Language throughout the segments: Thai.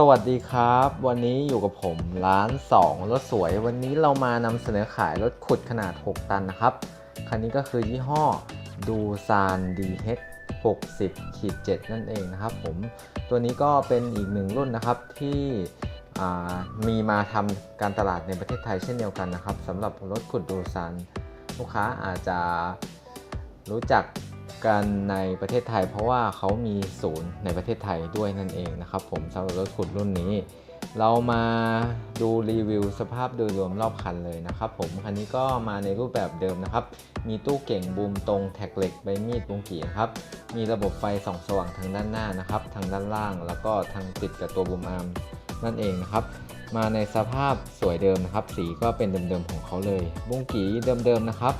สวัสดีครับ วันนี้อยู่กับผมร้าน 2 รถสวย วันนี้เรามานำเสนอขายรถขุดขนาด 6 ตันนะครับ คันนี้ก็คือยี่ห้อดูซาน DH 60ขีด7นั่นเองนะครับผมตัวนี้ก็เป็นอีกหนึ่งรุ่นนะครับที่มีมาทำการตลาดในประเทศไทยเช่นเดียวกันนะครับสำหรับรถขุดดูซานลูกค้าอาจจะรู้จัก กันในประเทศไทย เพราะว่าเขามีศูนย์ในประเทศไทยด้วยนั่นเองนะครับผมสำหรับรถขุดรุ่นนี้ เรามาดูรีวิวสภาพโดยรวมรอบคันเลยนะครับผมคันนี้ก็มาในรูปแบบเดิมนะครับ มีตู้เก่งบูมตรงแท็กเหล็กใบมีดวงกี่นครับมีระบบไฟส่องสว่างทางด้านหน้านะครับ ทางด้านล่าง แล้วก็ทางติดกับตัวบูมอาร์มนั่นเองนะครับมาในสภาพสวยเดิมนะครับ สีก็เป็นเดิมๆของเขาเลยบุ้งกี่เดิมๆนะครับ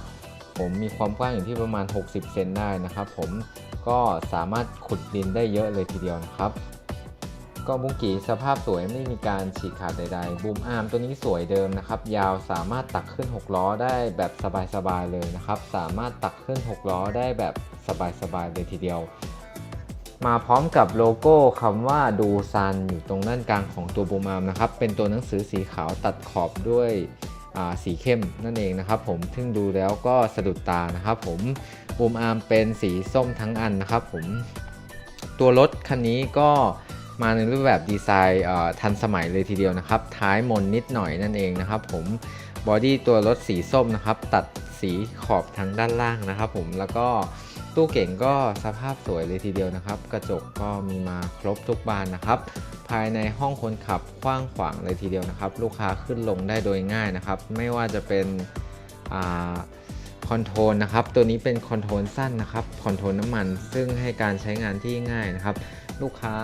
ผมมีความกว้างอยู่ที่ประมาณ 60 เซนได้นะครับผมก็สามารถขุดดินได้เยอะเลยทีเดียวนะครับก็บุ้งกีสภาพสวยไม่มีการฉีกขาดใดๆ บูมอาร์มตัวนี้สวยเดิมนะครับ ยาวสามารถตักขึ้น 6 ล้อได้แบบสบายๆเลยนะครับ สามารถตักขึ้น 6 ล้อได้แบบสบายๆเลยทีเดียว มาพร้อมกับโลโก้คำว่าดูซันอยู่ตรงด้านกลางของตัวบูมอาร์มนะครับ เป็นตัวหนังสือสีขาวตัดขอบด้วย สีเข้มนั่นเองนะครับผมซึ่งดูแล้วก็สะดุดตานะครับผมบูมอาร์มเป็นสีส้มทั้งอันนะครับผมตัวรถคันนี้ก็มาในรูปแบบดีไซน์ทันสมัยเลยทีเดียวนะครับ ท้ายมนนิดหน่อยนั่นเองนะครับผมบอดี้ตัวรถสีส้มนะครับ ตัดสีขอบทางด้านล่างนะครับผมแล้วก็ ตู้เก่งก็สภาพสวยเลยทีเดียวนะครับ กระจกก็มีมาครบทุกบานนะครับ ภายในห้องคนขับกว้างขวางเลยทีเดียวนะครับ ลูกค้าขึ้นลงได้โดยง่ายนะครับ ไม่ว่าจะเป็นคอนโทรลนะครับ ตัวนี้เป็นคอนโทรลสั้นนะครับ คอนโทรลน้ำมัน ซึ่งให้การใช้งานที่ง่ายนะครับ ลูกค้า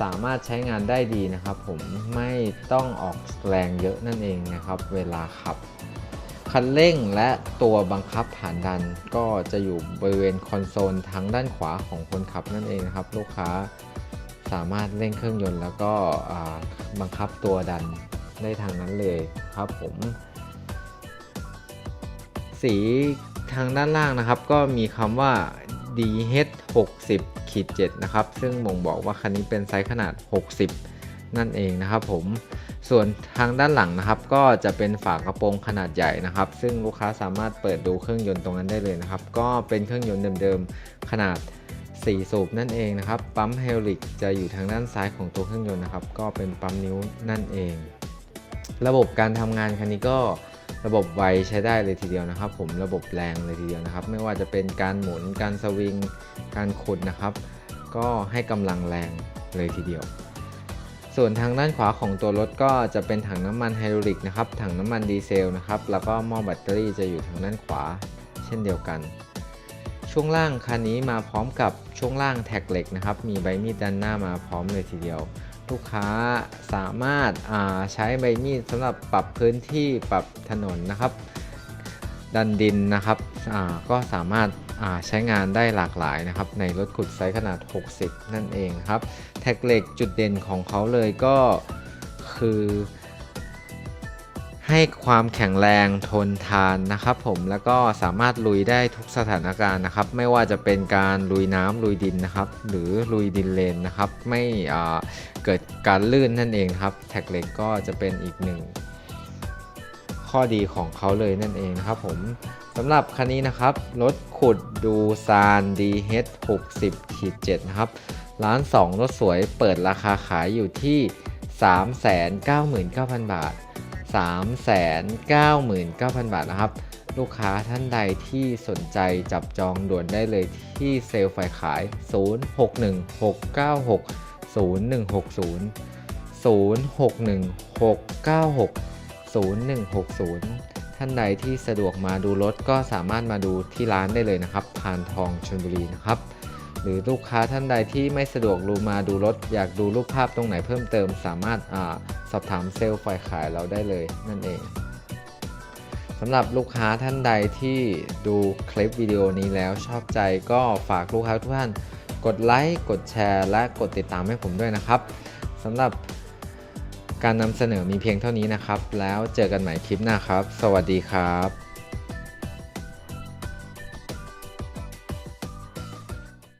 สามารถใช้งานได้ดีนะครับ ผมไม่ต้องออกแรงเยอะนั่นเองนะครับ เวลาขับ คันเร่งและตัวบังคับผ่านดัน ก็จะอยู่บริเวณคอนโซลทางด้านขวาของคนขับนั่นเองนะครับ ลูกค้าสามารถเร่งเครื่องยนต์แล้วก็บังคับตัวดันได้ทางนั้นเลยครับผม สีทางด้านล่างนะครับ ก็มีคำว่า DH 60ขีด7นะครับ ซึ่งบ่งบอกว่าคันนี้เป็นไซส์ขนาด 60 นั่นเองนะครับผมส่วนทางด้านหลังนะครับ ก็จะเป็นฝากระโปรงขนาดใหญ่นะครับ ซึ่งลูกค้าสามารถเปิดดูเครื่องยนต์ตรงนั้นได้เลยนะครับ ก็เป็นเครื่องยนต์เดิมๆขนาด 4 สูบนั่นเองนะครับ ปั๊มเฮลิกจะอยู่ทางด้านซ้ายของตัวเครื่องยนต์นะครับ ก็เป็นปั๊มนิ้วนั่นเอง ระบบการทำงานคันนี้ก็ระบบไวใช้ได้เลยทีเดียวนะครับ ผมระบบแรงเลยทีเดียวนะครับ ไม่ว่าจะเป็นการหมุนการสวิงการขุดนะครับ ก็ให้กำลังแรงเลยทีเดียว ส่วนทางด้านขวาของตัวรถก็จะเป็นถังน้ำมันไฮดรอลิกนะครับถังน้ำมันดีเซลนะครับแล้วก็หม้อแบตเตอรี่จะอยู่ทางด้านขวา เช่นเดียวกัน ช่วงล่างคันนี้มาพร้อมกับช่วงล่างแท็กเหล็กนะครับมีใบมีดด้านหน้ามาพร้อมเลยทีเดียว ลูกค้าสามารถาใช้ใบมีดสำหรับปรับพื้นที่ปรับถนนนะครับ ดันดินนะครับก็สามารถาใช้งานได้หลากหลายนะครับ ในรถขุดไซส์ขนาด 60 นั่นเองครับ แท็กเหล็กจุดเด่นของเขาเลยก็คือ ให้ความแข็งแรงทนทานนะครับผมแล้วก็สามารถลุยได้ทุกสถานการณ์นะครับ ไม่ว่าจะเป็นการลุยน้ำลุยดินนะครับ หรือลุยดินเลนนะครับ ไม่เกิดการลื่นนั่นเองครับ แท็กเหล็กก็จะเป็นอีกหนึ่ง ข้อดีของเขาเลยนั่นเองนะครับผมสำหรับคันนี้นะครับ รถขุดดูซาน DH 60ขี7นะครับ ร้าน 2 รถสวยเปิดราคาขายอยู่ที่ 399,000 บาท 399,000 บาทนะครับ ลูกค้าท่านใดที่สนใจจับจองด่วนได้เลยที่เซลล์ฝ่ายขาย 0616960160 0160 ท่านใดที่สะดวกมาดูรถก็สามารถมาดูที่ร้านได้เลยนะครับพานทองชลบุรีนะครับหรือลูกค้าท่านใดที่ไม่สะดวกรูมาดูรถ อยากดูรูปภาพตรงไหนเพิ่มเติม สามารถอสอบถามเซลล์ฝ่ายขายเราได้เลยนั่นเองสำหรับลูกค้าท่านใดที่ดูคลิปวิดีโอนี้แล้วชอบใจก็ฝากลูกค้าทุกท่าน กดไลค์กดแชร์ และกดติดตามให้ผมด้วยนะครับสำหรับ การนำเสนอมีเพียงเท่านี้นะครับ แล้วเจอกันใหม่คลิปหน้าครับ สวัสดีครับ